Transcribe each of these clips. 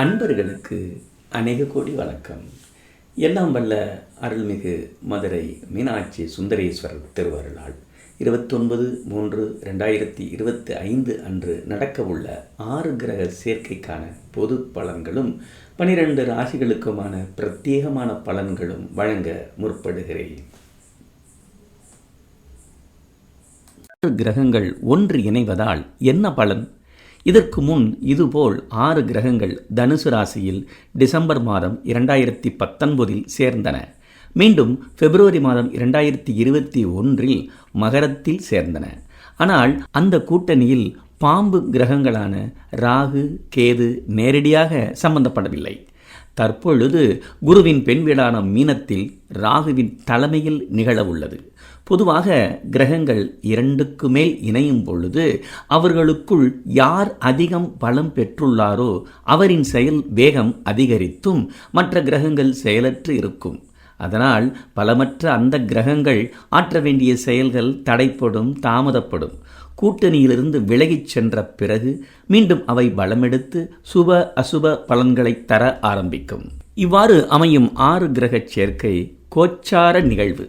அன்பர்களுக்கு அநேக கோடி வணக்கம். எல்லாம் வல்ல அருள்மிகு மதுரை மீனாட்சி சுந்தரேஸ்வரர் திருவருளால் இருபத்தொன்பது மூன்று ரெண்டாயிரத்தி இருபத்தி ஐந்து அன்று நடக்கவுள்ள ஆறு கிரக சேர்க்கைக்கான பொது பலன்களும் பனிரெண்டு ராசிகளுக்குமான பிரத்யேகமான பலன்களும் வழங்க முற்படுகிறேன். ஆறு கிரகங்கள் ஒன்று இணைவதால் என்ன பலன்? இதற்கு முன் இதுபோல் ஆறு கிரகங்கள் தனுசு ராசியில் டிசம்பர் மாதம் இரண்டாயிரத்தி பத்தொன்பதில் சேர்ந்தன. மீண்டும் பிப்ரவரி மாதம் இரண்டாயிரத்தி இருபத்தி ஒன்றில் மகரத்தில் சேர்ந்தன. ஆனால் அந்த கூட்டணியில் பாம்பு கிரகங்களான ராகு கேது நேரடியாக சம்பந்தப்படவில்லை. தற்பொழுது குருவின் பெண்வீடான மீனத்தில் ராகுவின் தலைமையில் நிகழவுள்ளது. பொதுவாக கிரகங்கள் இரண்டுக்கு மேல் இணையும் பொழுது அவர்களுக்குள் யார் அதிகம் பலம் பெற்றுள்ளாரோ அவரின் செயல் வேகம் அதிகரித்தும் மற்ற கிரகங்கள் செயலற்று இருக்கும். அதனால் பலமற்ற அந்த கிரகங்கள் ஆற்ற வேண்டிய செயல்கள் தடைப்படும் தாமதப்படும். கூட்டணியிலிருந்து விலகிச் சென்ற பிறகு மீண்டும் அவை பலமெடுத்து சுப அசுப பலன்களை தர ஆரம்பிக்கும். இவ்வாறு அமையும் ஆறு கிரகச் சேர்க்கை கோச்சார நிகழ்வு.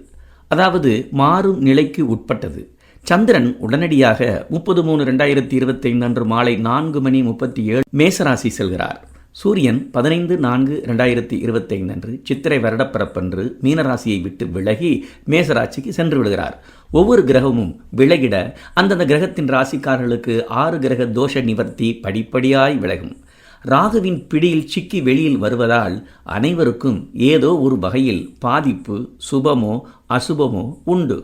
அதாவது மாறும் நிலைக்கு உட்பட்டது. சந்திரன் உடனடியாக முப்பது மூணு ரெண்டாயிரத்தி இருபத்தைந்து அன்று மாலை நான்கு மணி முப்பத்தி ஏழு மேசராசி செல்கிறார். சூரியன் பதினைந்து நான்கு ரெண்டாயிரத்தி இருபத்தைந்து அன்று சித்திரை வருடப்பிறப்பன்று மீனராசியை விட்டு விலகி மேசராசிக்கு சென்று விடுகிறார். ஒவ்வொரு கிரகமும் விலகிட அந்தந்த கிரகத்தின் ராசிக்காரர்களுக்கு ஆறு கிரக தோஷ நிவர்த்தி படிப்படியாய் விலகும். ராகுவின் பிடியில் சிக்கி வெளியில் வருவதால் அனைவருக்கும் ஏதோ ஒரு வகையில் பாதிப்பு சுபமோ அசுபமோ உண்டு.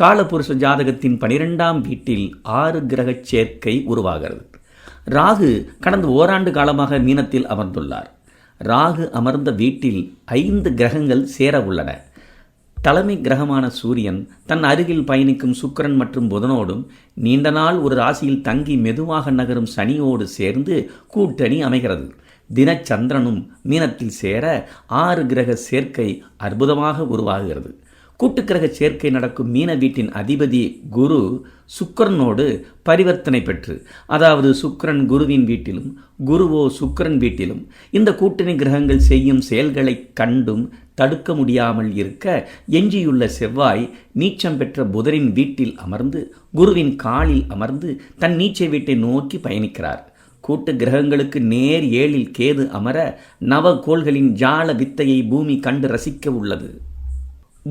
காலபுருஷ ஜாதகத்தின் பனிரெண்டாம் வீட்டில் ஆறு கிரகச் சேர்க்கை உருவாகிறது. ராகு கடந்த ஓராண்டு காலமாக மீனத்தில் அமர்ந்துள்ளார். ராகு அமர்ந்த வீட்டில் ஐந்து கிரகங்கள் சேர உள்ளன. தலைமை கிரகமான சூரியன் தன் அருகில் பயணிக்கும் சுக்கிரன் மற்றும் புதனோடும் நீண்ட நாள் ஒரு ராசியில் தங்கி மெதுவாக நகரும் சனியோடு சேர்ந்து கூட்டணி அமைகிறது. தினச்சந்திரனும் மீனத்தில் சேர ஆறு கிரக சேர்க்கை அற்புதமாக உருவாகிறது. கூட்டுக்கிரக சேர்க்கை நடக்கும் மீன வீட்டின் அதிபதி குரு சுக்கரனோடு பரிவர்த்தனை பெற்று அதாவது சுக்கரன் குருவின் வீட்டிலும் குருவோ சுக்கரன் வீட்டிலும் இந்த கூட்டணி கிரகங்கள் செய்யும் செயல்களை கண்டும் தடுக்க முடியாமல் இருக்க எஞ்சியுள்ள செவ்வாய் நீச்சம் பெற்ற புதரின் வீட்டில் அமர்ந்து குருவின் காலில் அமர்ந்து தன் நீச்சை வீட்டை நோக்கி பயணிக்கிறார். கூட்டு கிரகங்களுக்கு நேர் ஏழில் கேது அமர நவகோள்களின் ஜால வித்தையை பூமி கண்டு ரசிக்க உள்ளது.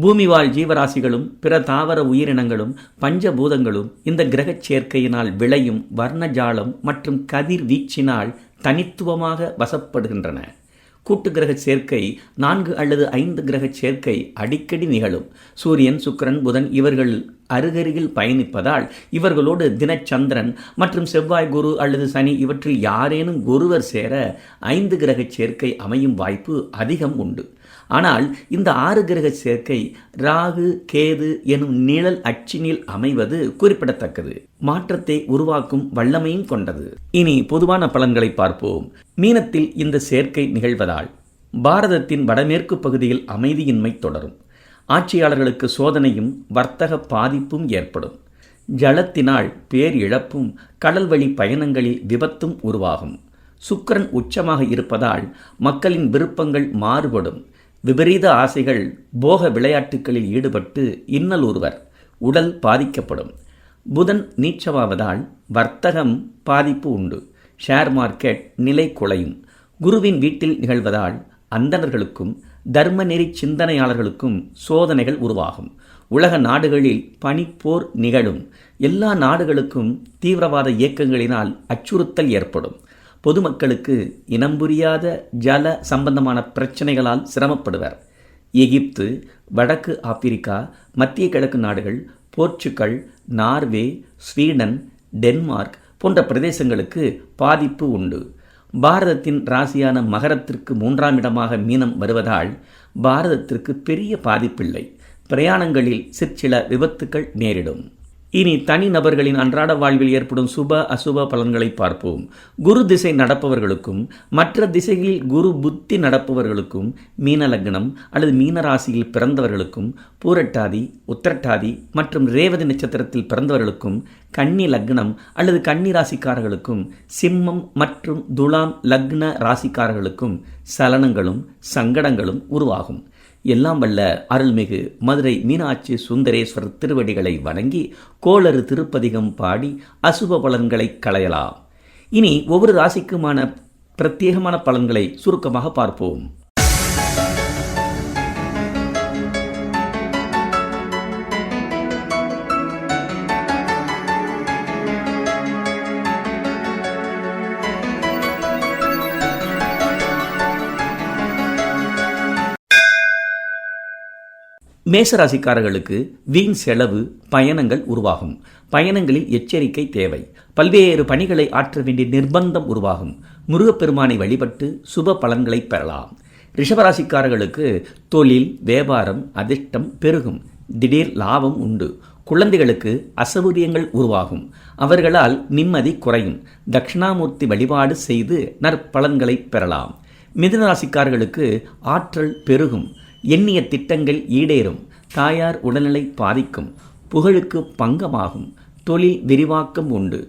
பூமிவாழ் ஜீவராசிகளும் பிற தாவர உயிரினங்களும் பஞ்சபூதங்களும் இந்த கிரகச் சேர்க்கையினால் விளையும் வர்ணஜாலம் மற்றும் கதிர் வீச்சினால் தனித்துவமாக வசப்படுகின்றன. கூட்டு கிரக சேர்க்கை நான்கு அல்லது ஐந்து கிரக சேர்க்கை அடிக்கடி நிகழும். சூரியன் சுக்கரன் புதன் இவர்கள் அருகருகில் பயணிப்பதால் இவர்களோடு தினச்சந்திரன் மற்றும் செவ்வாய் குரு அல்லது சனி இவற்றில் யாரேனும் ஒருவர் சேர ஐந்து கிரக சேர்க்கை அமையும் வாய்ப்பு அதிகம் உண்டு. ஆனால் இந்த ஆறு கிரக சேர்க்கை ராகு கேது எனும் நிழல் அச்சினில் அமைவது குறிப்பிடத்தக்கது. மாற்றத்தை உருவாக்கும் வல்லமையும் கொண்டது. இனி பொதுவான பலன்களை பார்ப்போம். மீனத்தில் இந்த சேர்க்கை நிகழ்வதால் பாரதத்தின் வடமேற்கு பகுதியில் அமைதியின்மை தொடரும். ஆட்சியாளர்களுக்கு சோதனையும் வர்த்தக பாதிப்பும் ஏற்படும். ஜலத்தினால் பேர் இழப்பும் கடல் வழி பயணங்களில் விபத்தும் உருவாகும். சுக்கரன் உச்சமாக இருப்பதால் மக்களின் விருப்பங்கள் மாறுபடும். விபரீத ஆசைகள் போக விளையாட்டுகளில் ஈடுபட்டு இன்னல் ஒருவர் உடல் பாதிக்கப்படும். புதன் நீச்சமாவதால் வர்த்தகம் பாதிப்பு உண்டு. ஷேர் மார்க்கெட் நிலை குலையும். குருவின் வீட்டில் நிகழ்வதால் அந்தணர்களுக்கும் தர்மநெறி சிந்தனையாளர்களுக்கும் சோதனைகள் உருவாகும். உலக நாடுகளில் பனிப்போர் நிகழும். எல்லா நாடுகளுக்கும் தீவிரவாத இயக்கங்களினால் அச்சுறுத்தல் ஏற்படும். பொதுமக்களுக்கு இனம் புரியாத ஜல சம்பந்தமான பிரச்சனைகளால் சிரமப்படுவர். எகிப்து வடக்கு ஆப்பிரிக்கா மத்திய கிழக்கு நாடுகள் போர்ச்சுகல் நார்வே ஸ்வீடன் டென்மார்க் போன்ற பிரதேசங்களுக்கு பாதிப்பு உண்டு. பாரதத்தின் ராசியான மகரத்திற்கு மூன்றாம் இடமாக மீனம் வருவதால் பாரதத்திற்கு பெரிய பாதிப்பில்லை. பிரயாணங்களில் சிற்சில விபத்துக்கள் நேரிடும். இனி தனி நபர்களின் அன்றாட வாழ்வில் ஏற்படும் சுப அசுப பலன்களை பார்ப்போம். குரு திசை நடப்பவர்களுக்கும் மற்ற திசைகளில் குரு புத்தி நடப்பவர்களுக்கும் மீன லக்னம் அல்லது மீன ராசியில் பிறந்தவர்களுக்கும் பூரட்டாதி உத்திரட்டாதி மற்றும் ரேவதி நட்சத்திரத்தில் பிறந்தவர்களுக்கும் கன்னி லக்னம் அல்லது கன்னி ராசிக்காரர்களுக்கும் சிம்மம் மற்றும் துலாம் லக்ன ராசிக்காரர்களுக்கும் சலனங்களும் சங்கடங்களும் உருவாகும். எல்லாம் வல்ல அருள்மிகு மதுரை மீனாட்சி சுந்தரேஸ்வரர் திருவடிகளை வணங்கி கோளறு திருப்பதிகம் பாடி அசுப பலன்களை களையலாம். இனி ஒவ்வொரு ராசிக்குமான பிரத்யேகமான பலன்களை சுருக்கமாக பார்ப்போம். மேசராசிக்காரர்களுக்கு வீண் செலவு பயணங்கள் உருவாகும். பயணங்களில் எச்சரிக்கை தேவை. பல்வேறு பணிகளை ஆற்ற வேண்டிய நிர்பந்தம் உருவாகும். முருகப்பெருமானை வழிபட்டு சுப பலன்களை பெறலாம். ரிஷபராசிக்காரர்களுக்கு தொழில் வியாபாரம் அதிர்ஷ்டம் பெருகும். திடீர் லாபம் உண்டு. குழந்தைகளுக்கு அசௌகரியங்கள் உருவாகும். அவர்களால் நிம்மதி குறையும். தட்சிணாமூர்த்தி வழிபாடு செய்து நற்பலன்களை பெறலாம். மிதுனராசிக்காரர்களுக்கு ஆற்றல் பெருகும். எண்ணிய திட்டங்கள் ஈடேறும். தாயார் உடல்நிலை பாதிக்கும். புகழுக்கு பங்கமாகும். தொழில் விரிவாக்கம் உண்டு.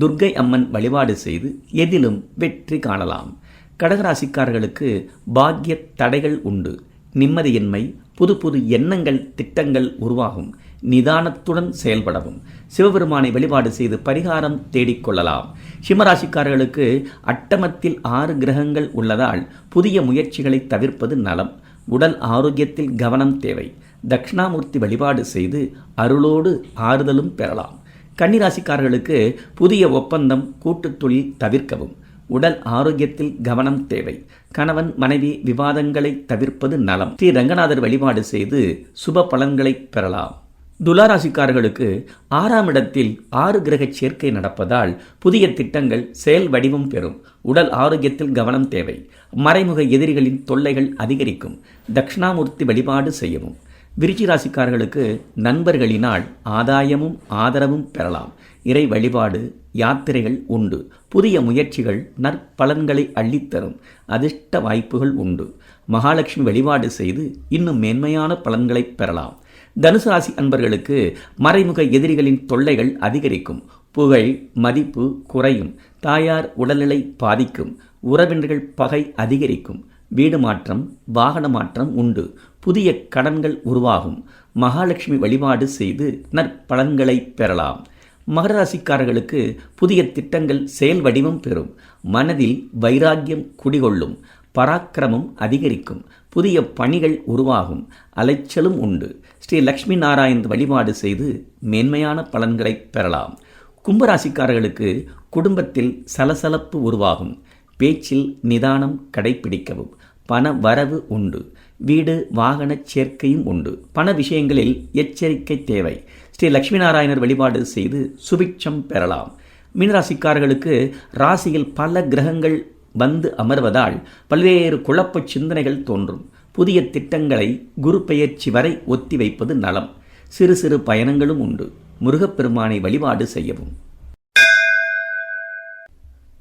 துர்க்கை அம்மன் வழிபாடு செய்து எதிலும் வெற்றி காணலாம். கடகராசிக்காரர்களுக்கு பாக்கிய தடைகள் உண்டு. நிம்மதியின்மை புது புது எண்ணங்கள் திட்டங்கள் உருவாகும். நிதானத்துடன் செயல்படவும். சிவபெருமானை வழிபாடு செய்து பரிகாரம் தேடிக்கொள்ளலாம் சிம்மராசிக்காரர்களுக்கு அட்டமத்தில் ஆறு கிரகங்கள் உள்ளதால் புதிய முயற்சிகளை தவிர்ப்பது நலம். உடல் ஆரோக்கியத்தில் கவனம் தேவை. தட்சிணாமூர்த்தி வழிபாடு செய்து அருளோடு ஆறுதலும் பெறலாம். கன்னிராசிக்காரர்களுக்கு புதிய ஒப்பந்தம் கூட்டுத் தொழில் தவிர்க்கவும். உடல் ஆரோக்கியத்தில் கவனம் தேவை. கணவன் மனைவி விவாதங்களை தவிர்ப்பது நலம். ஸ்ரீ ரங்கநாதர் வழிபாடு செய்து சுப பலன்களை பெறலாம். துலாராசிக்காரர்களுக்கு ஆறாம் இடத்தில் ஆறு கிரக சேர்க்கை நடப்பதால் புதிய திட்டங்கள் செயல் வடிவம் பெறும். உடல் ஆரோக்கியத்தில் கவனம் தேவை. மறைமுக எதிரிகளின் தொல்லைகள் அதிகரிக்கும். தட்சிணாமூர்த்தி வழிபாடு செய்யவும். விருச்சி ராசிக்காரர்களுக்கு நண்பர்களினால் ஆதாயமும் ஆதரவும் பெறலாம். இறை வழிபாடு யாத்திரைகள் உண்டு. புதிய முயற்சிகள் நற்பலன்களை அள்ளித்தரும். அதிர்ஷ்ட வாய்ப்புகள் உண்டு. மகாலட்சுமி வழிபாடு செய்து இன்னும் மேன்மையான பலன்களை பெறலாம். தனுசு ராசி அன்பர்களுக்கு மறைமுக எதிரிகளின் தொல்லைகள் அதிகரிக்கும். புகழ் மதிப்பு குறையும். தாயார் உடல்நிலை பாதிக்கும். உறவினர்கள் பகை அதிகரிக்கும். வீடு மாற்றம் வாகன மாற்றம் உண்டு. புதிய கடன்கள் உருவாகும். மகாலட்சுமி வழிபாடு செய்து நற்பலன்களை பெறலாம். மகர ராசிக்காரர்களுக்கு புதிய திட்டங்கள் செயல் வடிவம் பெறும். மனதில் வைராக்கியம் குடிகொள்ளும். பராக்கிரமம் அதிகரிக்கும். புதிய பணிகள் உருவாகும். அலைச்சலும் உண்டு. ஸ்ரீ லக்ஷ்மி நாராயண் வழிபாடு செய்து மேன்மையான பலன்களை பெறலாம். கும்பராசிக்காரர்களுக்கு குடும்பத்தில் சலசலப்பு உருவாகும். பேச்சில் நிதானம் கடைபிடிக்கவும். பண வரவு உண்டு. வீடு வாகன சேர்க்கையும் உண்டு. பண விஷயங்களில் எச்சரிக்கை தேவை. ஸ்ரீ லக்ஷ்மி நாராயணர் வழிபாடு செய்து சுபிட்சம் பெறலாம். மீனராசிக்காரர்களுக்கு ராசியில் பல கிரகங்கள் வந்து அமர்வதால் பல்வேறு குழப்ப சிந்தனைகள் தோன்றும். புதிய திட்டங்களை குரு பெயர்ச்சி வரை ஒத்தி வைப்பது நலம். சிறு சிறு பயணங்களும் உண்டு. முருகப்பெருமானை வழிபாடு செய்யவும்.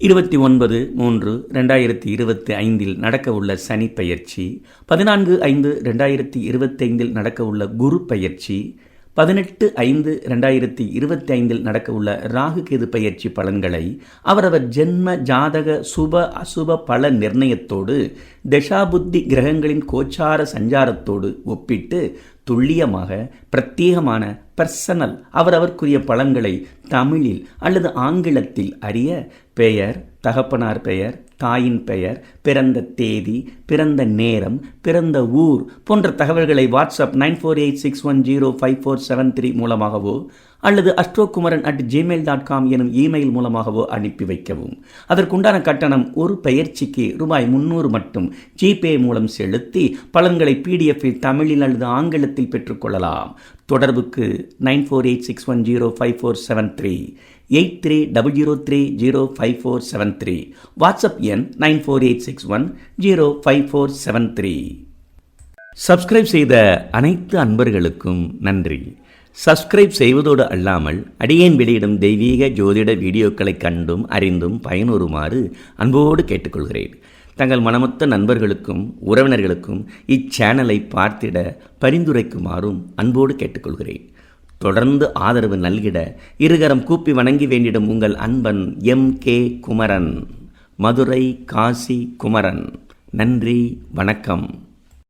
இருபத்தி ஒன்பது மூன்று ரெண்டாயிரத்தி இருபத்தி ஐந்தில் நடக்கவுள்ள சனி பயிற்சி பதினான்கு ஐந்து ரெண்டாயிரத்தி இருபத்தைந்தில் நடக்கவுள்ள குரு பயிற்சி பதினெட்டு ஐந்து ரெண்டாயிரத்தி இருபத்தி ஐந்தில் நடக்கவுள்ள ராகு கேது பயிற்சி பலன்களை அவரவர் ஜென்ம ஜாதக சுப அசுப பல நிர்ணயத்தோடு தசாபுத்தி கிரகங்களின் கோச்சார சஞ்சாரத்தோடு ஒப்பிட்டு துல்லியமாக பிரத்யேகமான பர்சனல் அவரவர்க்குரிய பலன்களை தமிழில் அல்லது ஆங்கிலத்தில் அறிய பெயர் தகப்பனார் பெயர் தாயின் பெயர் பிறந்த தேதி பிறந்த நேரம் பிறந்த ஊர் போன்ற தகவல்களை WhatsApp nine four eight six one zero five four seven three மூலமாகவோ அல்லது Ashtokumaran at Gmail dot com எனும் இமெயில் மூலமாகவோ அனுப்பி வைக்கவும். அதற்குண்டான கட்டணம் ஒரு பெயர்ச்சிக்கு ரூபாய் முன்னூறு மட்டும் ஜிபே மூலம் செலுத்தி பலன்களை பிடிஎஃப்பில் தமிழில் அல்லது ஆங்கிலத்தில் பெற்றுக்கொள்ளலாம். தொடர்புக்கு nine four eight six one zero five four seven three eight three double zero three zero five four seven three. WhatsApp எண் nine four eight six one zero five four seven three. Subscribe செய்த அனைத்து அன்பர்களுக்கும் நன்றி. Subscribe செய்வதோடு அல்லாமல் அடியேன் வெளியிடும் தெய்வீக ஜோதிட வீடியோக்களை கண்டும் அறிந்தும் பயனுறுமாறு அன்போடு கேட்டுக்கொள்கிறேன். தங்கள் மனமொத்த நண்பர்களுக்கும் உறவினர்களுக்கும் இச்சேனலை பார்த்திட பரிந்துரைக்குமாறும் அன்போடு கேட்டுக்கொள்கிறேன். தொடர்ந்து ஆதரவு நல்கிட இருகரம் கூப்பி வணங்கி வேண்டிடும் உங்கள் அன்பன் எம். கே. குமரன் மதுரை காசி குமரன். நன்றி வணக்கம்.